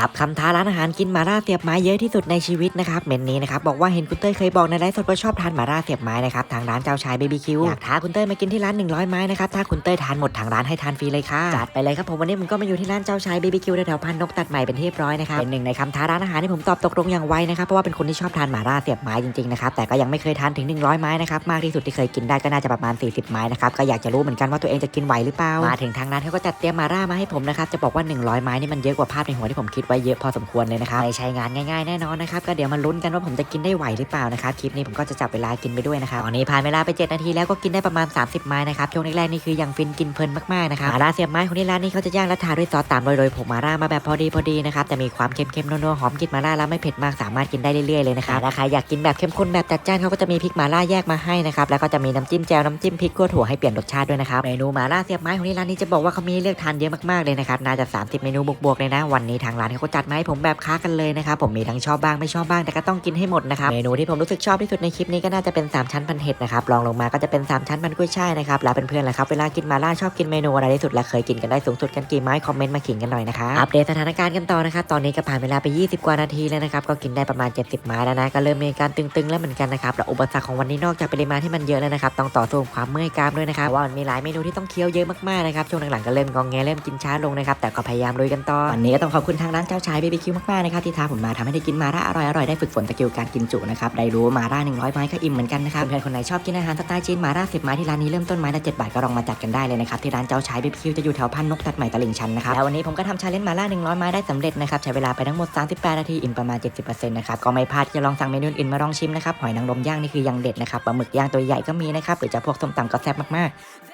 รับคำท้าร้านอาหารกินหมาล่าเสียบไม้เยอะที่สุดในชีวิตนะครับเมนนี้นะครับบอกว่าเห็นคุณเต้ยเคยบอกในไลฟ์สดว่าชอบทานหมาล่าเสียบไม้นะครับทางร้านเจ้าชายเบบี้คิวอยากท้าคุณเต้ยมากินที่ร้าน 100 ไม้นะครับถ้าคุณเต้ยทานหมดทางร้านให้ทานฟรีเลยค่ะจัดไปเลยครับผมวันนี้ผมก็มาอยู่ที่ร้านเจ้าชายเบบี้คิวแถวๆพันนกตัดใหม่เป็นที่เรียบร้อยนะครับเป็นหนึ่งในคำท้าร้านอาหารที่ผมตอบตกลงอย่างไวนะครับเพราะว่าเป็นคนที่ชอบทานหมาล่าเสียบไม้จริงๆนะครับแต่ก็ยังไม่เคยทานถึง 100 ไม้นะครับมากที่สุดที่เคยกินได้ก็น่าจะประมาณ 40 ไม้นะครับก็อยากจะรู้เหมือนกันว่าตัวเองจะกินไหวหรือเปล่ามาถึงทางร้านเขาก็จัดเตรียมหมาล่ามาให้ผมนะครับจะบอกว่า 100 ไม้นี่มันเยอะกว่าภาพในหัวที่ผมคิดไว้เยอะพอสมควรเลยนะครับไม่ใช่งานง่ายๆแน่นอนนะครับก็เดี๋ยวมาลุ้นกันว่าผมจะกินได้ไหวหรือเปล่านะครับคลิปนี้ผมก็จะจับเวลากินไปด้วยนะครับตอนนี้ผ่านเวลาไป 7 นาทีแล้วก็กินได้ประมาณ 30 ไม้นะครับช่วงแรกๆนี่คือยังฟินกินเพลินมากๆนะครับหมาล่าเสียบไม้ของที่ร้านนี้เขาจะย่างและทาด้วยซอสตามโรยๆผงหมาล่ามาแบบพอดีพอดีนะครับแต่มีความเค็มๆนัวๆหอมกลิ่นหมาล่าแล้วไม่เผ็ดมากสามารถกินได้เรื่อยๆเลยนะครับถ้าใครอยากกินแบบเข้มข้นแบบจัดจ้านเขาก็จะมีพริกหมาล่าแยกมาให้นะครับแล้วก็จะมีน้ำจิ้มแจ่วน้ำจิ้มพริกขั่วถั่วให้เปลี่ยนรสชาติด้วยนะครับเมนูหมาล่าเสียบไม้ของที่ร้านนี้จะบอกว่าเขามีให้เลือกทานเยอะมากๆเลยนะครับน่าจะ 30 เมนูบวกๆเลยนะวันนี้ทางร้านเขาจัดมาให้ผมแบบค้ากันเลยนะครับผมมีทั้งชอบบ้างไม่ชอบบ้างแต่ก็ต้องกินให้หมดนะครับเมนูที่ผมรู้สึกชอบที่สุดในคลิปนี้ก็น่าจะเป็น3ชั้นพันเห็ดนะครับรองลงมาก็จะเป็น3ชั้นพันกุ้ยช่ายนะครับแล้วเพื่อนๆล่ะครับเวลากินมาล่าชอบกินเมนูอะไรที่สุดและเคยกินกันได้สูงสุดกันกี่ไม้คอมเมนต์มาขิงกันหน่อยนะครับอัปเดตสถานการณ์กันต่อนะครับตอนนี้ก็ผ่านเวลาไป 20 กว่านาทีแล้วนะครับก็กินได้ประมาณ 70 ไม้แล้วนะก็เริ่มมีการตึงๆแล้วเหมือนกันนะครับและอุปสรรคของวันนี้นอกจากปริมาณที่มันเยอะแล้วนะครับต้องต่อสู้ความเมื่อยกล้ามด้วยนะครับว่ามันมีหลายเมนูที่ต้องเคี้ยวเยอะมากๆนะครับช่วงหลังๆก็เริ่มงองแงเริ่มกินช้าลงนะครับแต่ก็พยายามลุยกันต่อวันนี้ก็ต้องขอบคุณทางร้านเจ้าชายเบบีคิวมากๆนะครับที่ทาผมมาทำให้ได้กินมาล่าอร่อยๆได้ฝึกฝนสกิลการกินจุนะครับได้รู้ว่ามาล่า100ไม้ก็อิ่มเหมือนกันนะครับเพื่อนคนไหนชอบกินอาหารสไตล์จีนมาล่า10ไม้ที่ร้านนี้เริ่มต้นไม้ละ7บาทก็ลองมาจัดกันได้เลยนะครับที่ร้านเจ้าชายเบบีคิวจะอยู่แถวพันนกตัดใหม่ตลิ่งชันนะครับแล้ววันนี้ผมก็ทำชาเลนจ์มาล่า100ไม้ได้สำเร็จนะครับใช้เวลาไปทั้งหมด 38 นาทีอิ่มประมาณ 70%นะครับก็ไม่พลาดที่จะลองสั่งเมนูอื่นมาลองชิมนะครับหอยนางรมย่างนี่คือยังเด็ดนะครับปลาหมึกย่างตัวใหญ่ก็มีนะครับหรือจะพวกส้มตำก็แซ่บมากๆ